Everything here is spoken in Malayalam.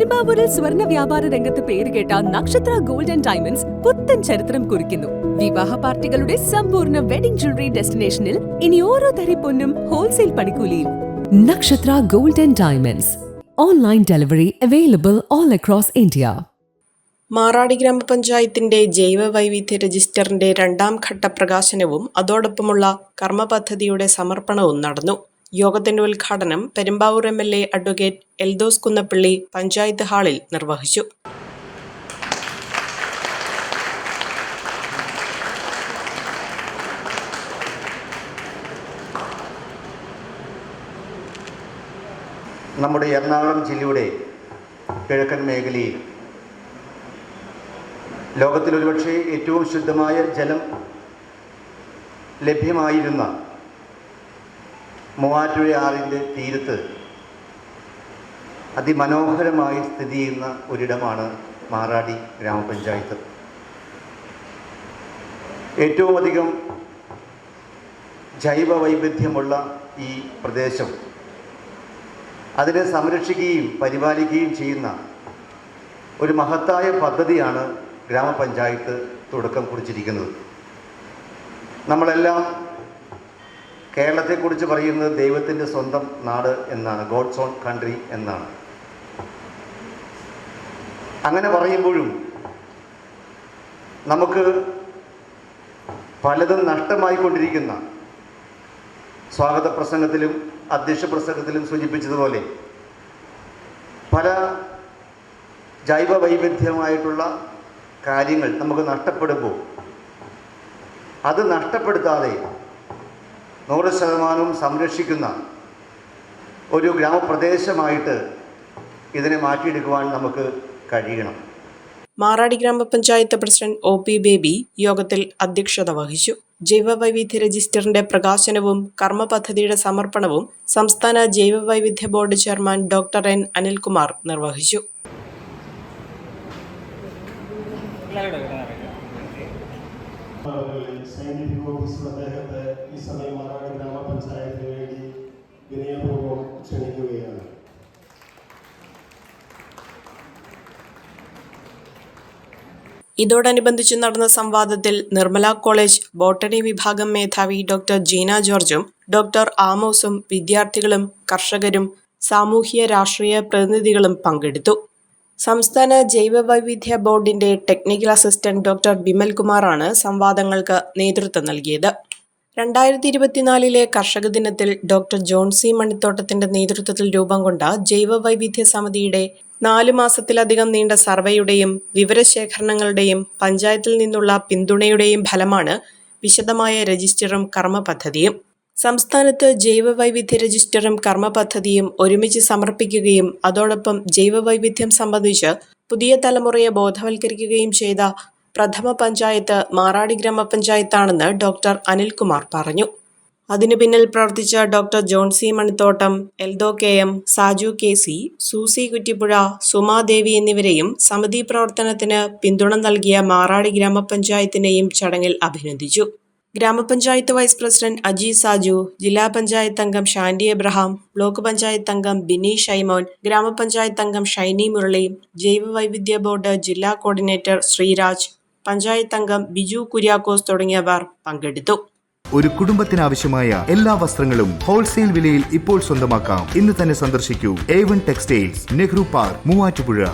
പെരുമ്പാവൂരിൽ സ്വർണ വ്യാപാര രംഗത്ത് പേരുകേട്ട നക്ഷത്ര ഗോൾഡ് ആൻഡ് ഡയമണ്ട്സ് പുത്തൻ ചരിത്രം കുറിക്കുന്നു. വിവാഹ പാർട്ടികളുടെ സമ്പൂർണ വെഡിംഗ് ജ്വല്ലറി ഡെസ്റ്റിനേഷനിൽ ഇനി ഓരോ തരി പൊന്നും ഹോൾസെയിൽ പണിക്കൂലിയിൽ. Nakshatra gold and diamonds. Online delivery available all across India. Maradi ഗ്രാമപഞ്ചായത്തിന്റെ ജൈവ വൈവിധ്യ രജിസ്റ്ററിന്റെ രണ്ടാം ഘട്ട പ്രകാശനവും അതോടൊപ്പമുള്ള കർമ്മപദ്ധതിയുടെ സമർപ്പണവും നടന്നു. യോഗത്തിന്റെ ഉദ്ഘാടനം Perumbavoor M L A advocate Eldhose Kunnappilly panchayat ഹാളിൽ നിർവഹിച്ചു. നമ്മുടെ എറണാകുളം ജില്ലയുടെ കിഴക്കൻ മേഖലയിൽ ലോകത്തിൽ ഒരുപക്ഷെ ഏറ്റവും ശുദ്ധമായ ജലം ലഭ്യമായിരുന്ന മൂവാറ്റുപുഴ ആറിന്റെ തീരത്ത് അതിമനോഹരമായി സ്ഥിതി ചെയ്യുന്ന ഒരിടമാണ് മാറാടി ഗ്രാമപഞ്ചായത്ത്. ഏറ്റവും അധികം ജൈവ വൈവിധ്യമുള്ള ഈ പ്രദേശം. അതിനെ സംരക്ഷിക്കുകയും പരിപാലിക്കുകയും ചെയ്യുന്ന ഒരു മഹത്തായ പദ്ധതിയാണ് ഗ്രാമപഞ്ചായത്ത് തുടക്കം കുറിച്ചിരിക്കുന്നത്. നമ്മളെല്ലാം കേരളത്തെക്കുറിച്ച് പറയുന്നത് ദൈവത്തിന്റെ സ്വന്തം നാട് എന്നാണ് ഗോഡ്സ് ഓൺ കൺട്രി എന്നാണ്. അങ്ങനെ പറയുമ്പോഴും നമുക്ക് പലതും നഷ്ടമായിക്കൊണ്ടിരിക്കുന്ന സ്വാഗത പ്രസംഗത്തിലും അധ്യക്ഷ പ്രസംഗത്തിലും സൂചിപ്പിച്ചതുപോലെ പല ജൈവ വൈവിധ്യമായിട്ടുള്ള കാര്യങ്ങൾ നമുക്ക് നഷ്ടപ്പെടുമ്പോൾ അത് നഷ്ടപ്പെടുത്താതെ നൂറ് ശതമാനവും സംരക്ഷിക്കുന്ന ഒരു ഗ്രാമപ്രദേശമായിട്ട് ഇതിനെ മാറ്റിയെടുക്കുവാൻ നമുക്ക് കഴിയണം. മാറാടി ഗ്രാമപഞ്ചായത്ത് പ്രസിഡന്റ് ഒ പി ബേബി യോഗത്തിൽ അധ്യക്ഷത വഹിച്ചു. ജൈവവൈവിധ്യ രജിസ്റ്ററിന്റെ പ്രകാശനവും കർമ്മ പദ്ധതിയുടെ സമർപ്പണവും സംസ്ഥാന ജൈവവൈവിധ്യ board chairman doctor N Anilkumar നിർവഹിച്ചു. സയന്റിഫിക് ഓഫീസർ അദ്ദേഹത്തെ ഈ സമയം ഇതോടനുബന്ധിച്ച് നടന്ന സംവാദത്തിൽ നിർമ്മല കോളേജ് ബോട്ടണി വിഭാഗം മേധാവി ഡോക്ടർ ജീന ജോർജും ഡോക്ടർ ആമോസും വിദ്യാർത്ഥികളും കർഷകരും സാമൂഹ്യ രാഷ്ട്രീയ പ്രതിനിധികളും പങ്കെടുത്തു. സംസ്ഥാന ജൈവ വൈവിധ്യ ബോർഡിന്റെ ടെക്നിക്കൽ അസിസ്റ്റന്റ് ഡോക്ടർ ബിമൽ കുമാറാണ് സംവാദങ്ങൾക്ക് നേതൃത്വം നൽകിയത്. രണ്ടായിരത്തി ഇരുപത്തിനാലിലെ കർഷക ദിനത്തിൽ ഡോക്ടർ ജോൺ സി മണിത്തോട്ടത്തിന്റെ നേതൃത്വത്തിൽ രൂപം കൊണ്ട ജൈവ വൈവിധ്യ സമിതിയുടെ നാല് മാസത്തിലധികം നീണ്ട സർവേയുടെയും വിവരശേഖരണങ്ങളുടെയും പഞ്ചായത്തിൽ നിന്നുള്ള പിന്തുണയുടെയും ഫലമാണ് വിശദമായ രജിസ്റ്ററും കർമ്മ പദ്ധതിയും സംസ്ഥാനത്ത് ജൈവ വൈവിധ്യ രജിസ്റ്ററും കർമ്മ പദ്ധതിയും ഒരുമിച്ച് സമർപ്പിക്കുകയും അതോടൊപ്പം ജൈവ വൈവിധ്യം സംബന്ധിച്ച് പുതിയ തലമുറയെ ബോധവൽക്കരിക്കുകയും ചെയ്ത പ്രഥമ പഞ്ചായത്ത് മാറാടി ഗ്രാമപഞ്ചായത്താണെന്ന് ഡോക്ടർ അനിൽകുമാർ പറഞ്ഞു. അതിനു പിന്നിൽ പ്രവർത്തിച്ച doctor Johnsy Manithottam Eldho K M Saju K C Susy Kuttippuzha Sumadevi എന്നിവരെയും സമിതി പ്രവർത്തനത്തിന് പിന്തുണ നൽകിയ മാറാടി ഗ്രാമപഞ്ചായത്തിനെയും ചടങ്ങിൽ അഭിനന്ദിച്ചു. ഗ്രാമപഞ്ചായത്ത് വൈസ് പ്രസിഡന്റ് അജി സാജു ജില്ലാ പഞ്ചായത്ത് അംഗം ഷാൻഡി എബ്രഹാം ബ്ലോക്ക് പഞ്ചായത്ത് അംഗം ബിനി ഷൈമോൻ ഗ്രാമപഞ്ചായത്ത് അംഗം ഷൈനി മുരളി ജൈവ വൈവിധ്യ ബോർഡ് ജില്ലാ കോർഡിനേറ്റർ ശ്രീരാജ് പഞ്ചായത്ത് അംഗം ബിജു കുര്യാക്കോസ് തുടങ്ങിയവർ പങ്കെടുത്തു. ഒരു കുടുംബത്തിനാവശ്യമായ എല്ലാ വസ്ത്രങ്ങളും ഹോൾസെയിൽ വിലയിൽ ഇപ്പോൾ സ്വന്തമാക്കാം. ഇന്ന് തന്നെ സന്ദർശിക്കൂ. A one textiles Nehru park Muvattupuzha.